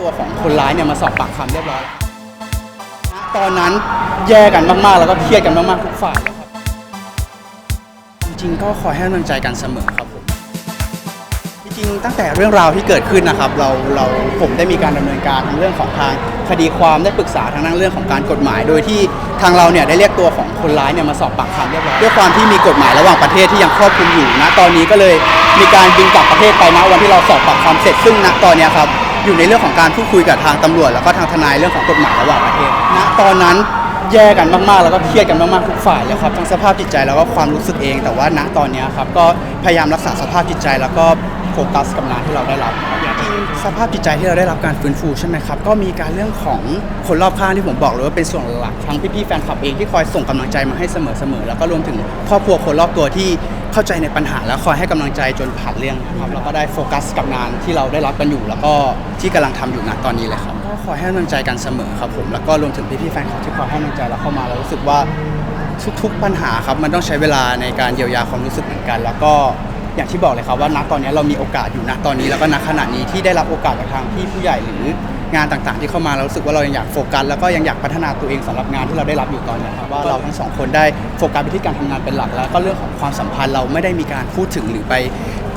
ตัวของคนร้ายเนี่ยมาสอบปากคำเรียบร้อยตอนนั้นแย่กันมากๆ แล้วก็เครียดกันมากๆทุกฝ่ายเลยครับจริงๆก็คอยให้กำลังใจกันเสมอครับผมจริงๆตั้งแต่เรื่องราวที่เกิดขึ้นนะครับ เราเราผมได้มีการดำเนินการทั้งเรื่องของทางคดีความได้ปรึกษาทางด้านเรื่องของการกฎหมาย โดยที่ทางเราเนี่ยได้เรียกตัวของคนร้ายเนี่ยมาสอบปากคำเรียบร้อยด้วยความที่มีกฎหมายระหว่างประเทศที่ยังครอบคลุมอยู่นะตอนนี้ก็เลยมีการบินกลับประเทศไปนะวันที่เราสอบปากคำเสร็จซึ่งณตอนนี้ครับ อยู่ในเรื่องของการพูดคุยกับทางตำรวจ แล้วก็ทางทนายเรื่องของกฎหมายระหว่างประเทศณตอนนั้นแย่กันมากๆ แล้วก็เครียดกันมากๆทุกฝ่ายเลยครับทั้งสภาพจิตใจแล้วก็ความรู้สึกเอง แต่ว่าณตอนเนี้ยครับก็พยายามรักษาสภาพจิตใจแล้วก็ โฟกัสกับงานที่เราได้รับจริงๆสภาพจิตใจที่เราได้รับการฟื้นฟูใช่ไหมครับ ก็มีการเรื่องของคนรอบข้างที่ผมบอกเลยว่าเป็นส่วนหลักทั้งพี่ๆแฟนคลับเองที่คอยส่งกำลังใจมาให้เสมอๆแล้วก็รวมถึงครอบครัวคนรอบตัวที่เข้าใจในปัญหาและคอยให้กำลังใจจนผ่านเรื่องนะครับแล้วก็ได้โฟกัสกับงานที่เราได้รับกันอยู่ แล้วก็ที่กำลังทำอยู่ณตอนนี้เลยครับก็คอยให้กำลังใจกันเสมอครับผมแล้วก็รวมถึงพี่ๆแฟนคลับที่คอยให้กำลังใจเราเข้ามาเรารู้สึกว่าทุกๆปัญหาครับมันต้องใช้เวลาในการเยียวยาความรู้สึกเหมือนกัน แล้วก็ อย่างที่บอกเลยครับว่าณตอนนี้เรามีโอกาสอยู่ณตอนนี้แล้วก็ณขณะนี้ที่ได้รับโอกาสจากทางพี่ผู้ใหญ่หรืองานต่างๆ ที่เข้ามาเรารู้สึกว่าเรายังอยากโฟกัสแล้วก็ยังอยากพัฒนาตัวเองสำหรับงานที่เราได้รับอยู่ตอนนี้ครับว่าเราทั้งสองคนได้โฟกัสไปที่การทำงานเป็นหลักแล้วก็เรื่องของความสัมพันธ์เราไม่ได้มีการพูดถึงหรือไป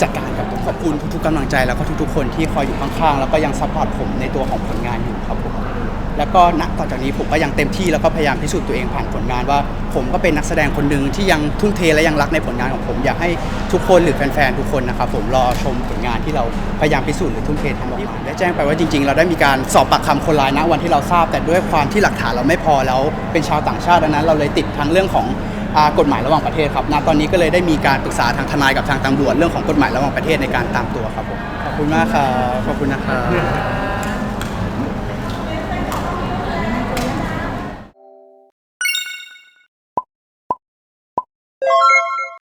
จัดการกับขอบคุณทุกๆกำลังใจแล้วก็ทุกๆคนที่คอยอยู่ข้างๆแล้วก็ยังซัพพอร์ตผมในตัวของผลงานอยู่ครับผม แล้วก็ณต่อจากนี้ผมก็ยังเต็มที่แล้วก็พยายามพิสูจน์ตัวเองผ่านผลงานว่า ผมก็เป็นนักแสดงคนหนึ่งที่ยังทุ่มเทและยังรักในผลงานของผมอยากให้ทุกคนหรือแฟนๆทุกคนนะครับผมรอชมผลงานที่เราพยายามพิสูจน์หรือทุ่มเททำออกมาได้แจ้งไปว่าจริง ๆ เราได้มีการสอบปากคำคนร้ายณวันที่เราทราบ แต่ด้วยความที่หลักฐานเราไม่พอแล้วเป็นชาวต่างชาติดังนั้น เราเลยติดทั้งเรื่องของกฎหมายระหว่างประเทศครับณตอนนี้ก็เลยได้มีการปรึกษาทางทนายกับทางตำรวจเรื่องของกฎหมายระหว่างประเทศในการตามตัวครับผมขอบคุณมากครับขอบคุณนะครับ